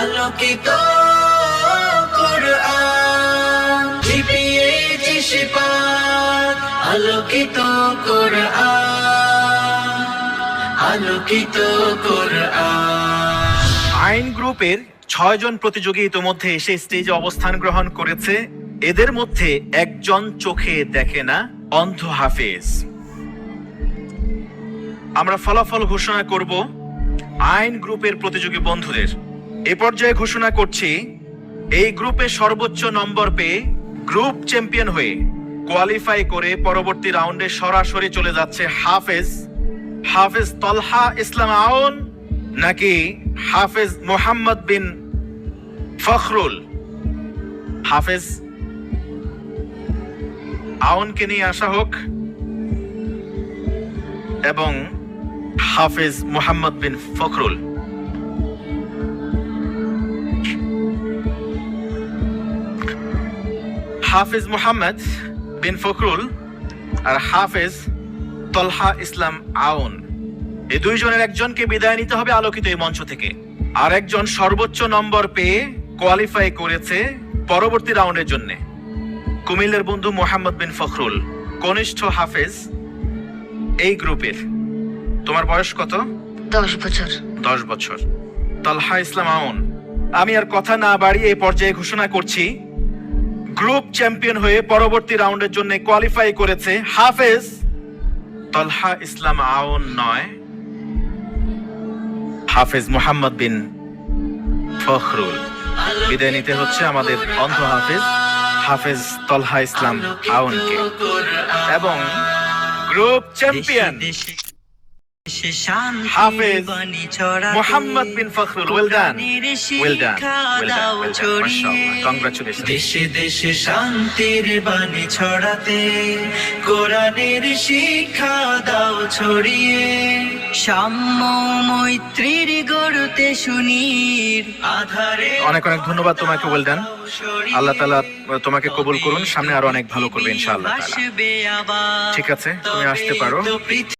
আলোকিত আলোকিত আলোকিত আইন গ্রুপের ছয়জন প্রতিযোগী ইতোমধ্যে এসে স্টেজে অবস্থান গ্রহণ করেছে। এদের মধ্যে একজন চোখে দেখে না, অন্ধ হাফেজ। আমরা ফলাফল ঘোষণা করব আইন গ্রুপের প্রতিযোগী বন্ধুদের। এ পর্যায়ে ঘোষণা করছি, এই গ্রুপে সর্বোচ্চ নম্বর পেয়ে গ্রুপ চ্যাম্পিয়ন হয়ে কোয়ালিফাই করে পরবর্তী রাউন্ডে সরাসরি চলে যাচ্ছে হাফেজ হাফেজ তলহা ইসলাম আউন নাকি হাফেজ মোহাম্মদ বিন ফখরুল? হাফেজ, আউনকে নিয়ে আসা হোক এবং হাফেজ মোহাম্মদ বিন ফখরুল। হাফেজ মোহাম্মদ বিন ফখরুল আর হাফেজ তলহা ইসলাম আউন। এই দুইজনের একজনকে বিদায় নিতে হবে আলোকিত এই মঞ্চ থেকে। আর একজন সর্বোচ্চ নম্বর পেয়ে কোয়ালিফাই করেছে পরবর্তী রাউন্ডের জন্য। কুমিল্লার বন্ধু মোহাম্মদ বিন ফখরুল কনিষ্ঠ হাফেজ এই গ্রুপের। তোমার বয়স কত? দশ বছর। দশ বছর। তালহা ইসলাম আউন। আমি আর কথা না বাড়িয়ে এই পর্যায়ে ঘোষণা করছি গ্রুপ চ্যাম্পিয়ন হয়ে পরবর্তী রাউন্ডের জন্য কোয়ালিফাই করেছে হাফেজ তলহা ইসলাম আউন নয়, হাফেজ মোহাম্মদ বিন ফখরুল। বিদায় নিতে হচ্ছে আমাদের অন্ধ হাফেজ হাফেজ তলহা ইসলাম আউনকে। এবং group champion Hafez Mohammad bin Fakhrul well done well done congratulation দেশে দেশে শান্তির বাণী ছড়াতে কোরআনের শিক্ষা দাও ছড়িয়ে। সাম্য মৈত্রীর গড়তে সুনীর আধারে অনেক অনেক ধন্যবাদ তোমাকে ওয়েল ডান আল্লাহ তাআলা তোমাকে কবুল করুন সামনে আরও অনেক ভালো করবে ইনশাআল্লাহ ঠিক আছে তুমি আসতে পারো।